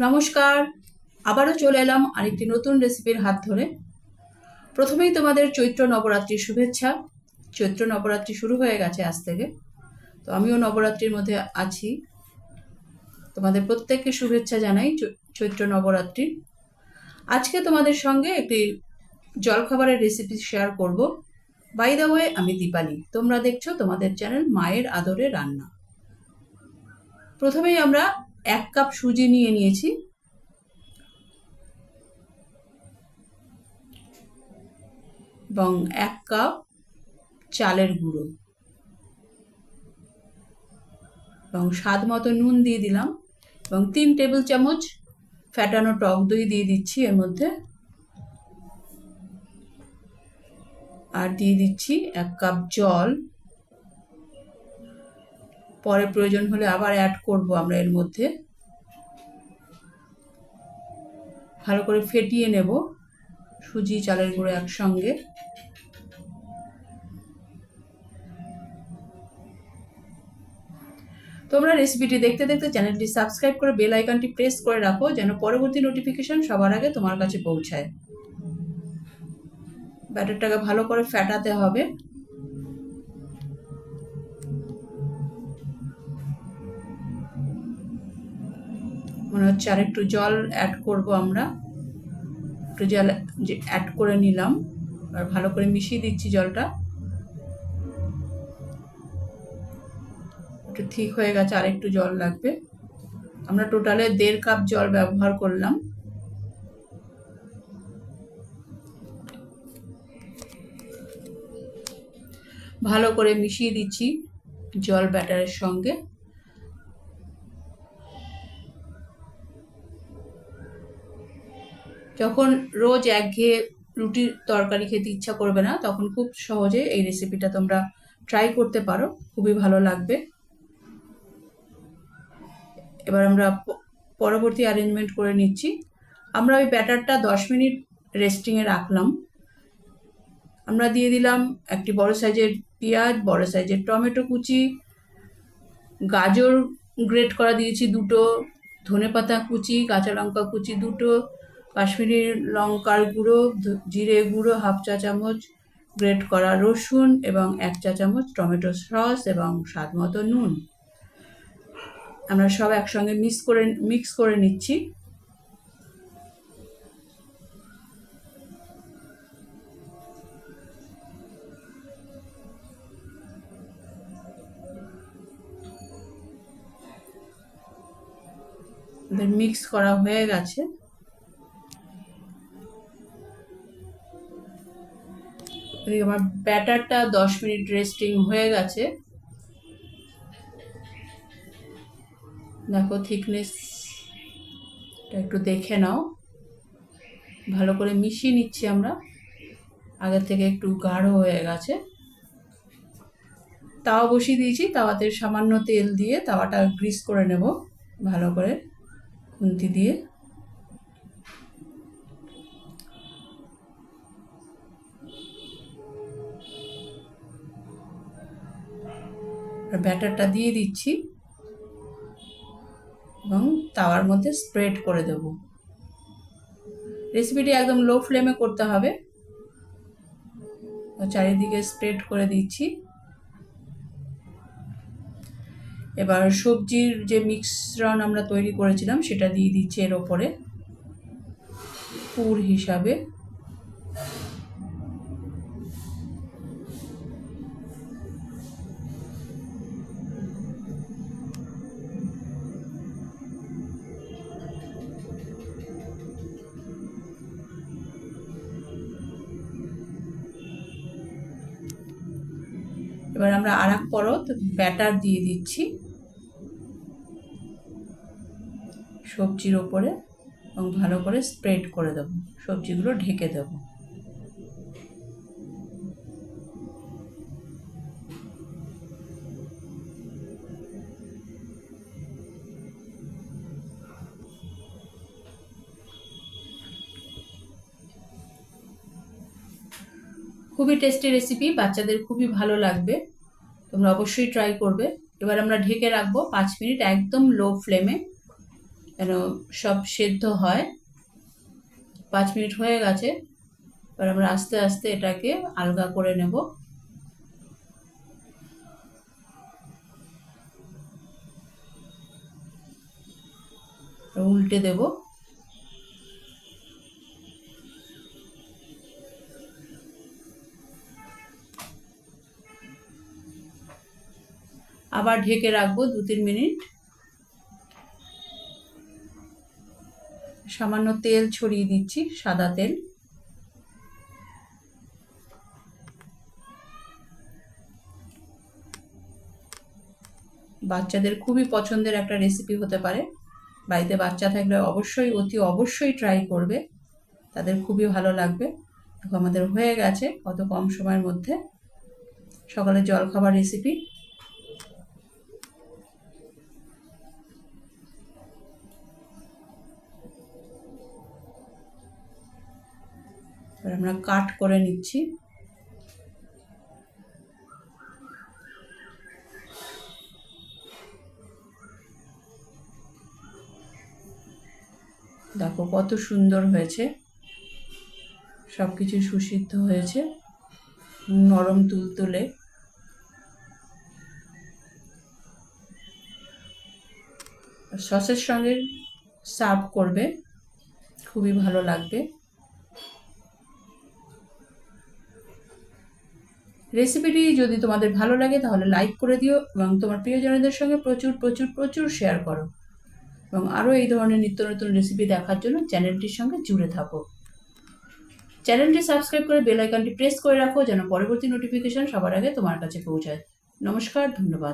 নমস্কার। আবারও চলে এলাম আরেকটি নতুন রেসিপির হাত ধরে। প্রথমেই তোমাদের চৈত্র নবরাত্রির শুভেচ্ছা। চৈত্র নবরাত্রি শুরু হয়ে গেছে আজ থেকে। তো আমিও নবরাত্রির মধ্যে আছি। তোমাদের প্রত্যেককে শুভেচ্ছা জানাই চৈত্র নবরাত্রির। আজকে তোমাদের সঙ্গে একটি জলখাবারের রেসিপি শেয়ার করব। বাই দ্য ওয়ে, আমি দীপালি। তোমরা দেখছ তোমাদের চ্যানেল মায়ের আদরে রান্না। প্রথমেই আমরা এক কাপ সুজি নিয়ে নিয়েছি। এবং এক কাপ চালের গুঁড়ো। এবং স্বাদ মতো নুন দিয়ে দিলাম। এবং তিন টেবিল চামচ ফ্যাটানো টক দই দিয়ে দিচ্ছি এর মধ্যে। আর দিয়ে দিচ্ছি এক কাপ জল। পরে প্রয়োজন হলে আবার অ্যাড করব আমরা এর মধ্যে। ভালো করে ফেটিয়ে নেব, সুজি, চালের গুঁড়ো একসঙ্গে। তোমরা রেসিপিটি দেখতে দেখতে চ্যানেলটি সাবস্ক্রাইব করে বেল আইকনটি প্রেস করে রাখো, যেন পরবর্তী নোটিফিকেশন সবার আগে তোমার কাছে পৌঁছায়। ব্যাটারটাকে ভালো করে ফ্যাটাতে হবে। মনে হচ্ছে আর একটু জল অ্যাড করব আমরা। একটু জল অ্যাড করে নিলাম, আর ভালো করে মিশিয়ে দিচ্ছি জলটা। একটু ঠিক হয়ে গেছে, আর একটু জল লাগবে। আমরা টোটালে দেড় কাপ জল ব্যবহার করলাম। ভালো করে মিশিয়ে দিচ্ছি জল ব্যাটারের সঙ্গে। যখন রোজ একঘেয়ে রুটির তরকারি খেতে ইচ্ছা করবে না, তখন খুব সহজে এই রেসিপিটা তোমরা ট্রাই করতে পারো। খুবই ভালো লাগবে। এবার আমরা পরবর্তী অ্যারেঞ্জমেন্ট করে নিচ্ছি। আমরা ওই ব্যাটারটা দশ মিনিট রেস্টিংয়ে রাখলাম। আমরা দিয়ে দিলাম একটি বড় সাইজের পেঁয়াজ, বড় সাইজের টমেটো কুচি, গাজর গ্রেট করা দিয়েছি দুটো, ধনেপাতা কুচি, কাঁচা লঙ্কা কুচি দুটো কাশ্মীরি লঙ্কার গুঁড়ো জিরে গুঁড়ো, হাফ চা চামচ, গ্রেট করা রসুন এবং এক চা চামচ টমেটো সস এবং স্বাদ মতো নুন। আমরা সব একসঙ্গে মিক্স করে মিক্স করে নিচ্ছি। মিক্স করা হয়ে গেছে। এদিকে আমার ব্যাটারটা দশ মিনিট রেস্টিং হয়ে গেছে। দেখো থিকনেস একটু দেখে নাও। ভালো করে মিশিয়ে নিচ্ছি আমরা। আগের থেকে একটু গাঢ় হয়ে গেছে। তাওয়া বসিয়ে দিয়েছি, তাওয়াতে সামান্য তেল দিয়ে তাওয়াটা গ্রিস করে নেব ভালো করে খুন্তি দিয়ে। ব্যাটারটা দিয়ে দিচ্ছি এবং তাওয়ার মধ্যে স্প্রেড করে দেব। রেসিপিটি একদম লো ফ্লেমে করতে হবে। চারিদিকে স্প্রেড করে দিচ্ছি। এবার সবজির যে মিশ্রণ আমরা তৈরি করেছিলাম, সেটা দিয়ে দিচ্ছি এর ওপরে। পুর হিসাবে। এবার আমরা আর এক পরত, ব্যাটার দিয়ে দিচ্ছি সবজির ওপরে এবং ভালো করে স্প্রেড করে দেবো, সবজিগুলো ঢেকে দেবো। খুবই টেস্টি রেসিপি বাচ্চাদের খুবই ভালো লাগবে। তোমরা অবশ্যই ট্রাই করবে। এবার আমরা ঢেকে রাখব পাঁচ মিনিট একদম লো ফ্লেমে যেন সব সেদ্ধ হয়। পাঁচ মিনিট হয়ে গেছে। এবার আমরা আস্তে আস্তে এটাকে আলগা করে নেব। উল্টে দেব। আবার ঢেকে রাখব দু তিন মিনিট। সামান্য তেল ছড়িয়ে দিচ্ছি, সাদা তেল। বাচ্চাদের খুবই পছন্দের একটা রেসিপি হতে পারে। বাড়িতে বাচ্চা থাকলে অবশ্যই, অতি অবশ্যই ট্রাই করবে। তাদের খুবই ভালো লাগবে। আমাদের হয়ে গেছে কত কম সময়ের মধ্যে। সকালে জলখাবার রেসিপি এবার আমরা কাট করে নিচ্ছি। দেখো কত সুন্দর হয়েছে। সব কিছু সুসিদ্ধ হয়েছে। নরম তুলতুলে সসের সঙ্গে সার্ভ করবে। খুবই ভালো লাগবে। রেসিপিটি যদি তোমাদের ভালো লাগে, তাহলে লাইক করে দিও এবং তোমার প্রিয়জনদের সঙ্গে প্রচুর প্রচুর প্রচুর শেয়ার করো। এবং আরও এই ধরনের নিত্য নতুন রেসিপি দেখার জন্য চ্যানেলটির সঙ্গে জুড়ে থাকো। চ্যানেলটি সাবস্ক্রাইব করে বেল আইকনটি প্রেস করে রাখো, যেন পরবর্তী নোটিফিকেশন সবার আগে তোমার কাছে পৌঁছায়। নমস্কার, ধন্যবাদ।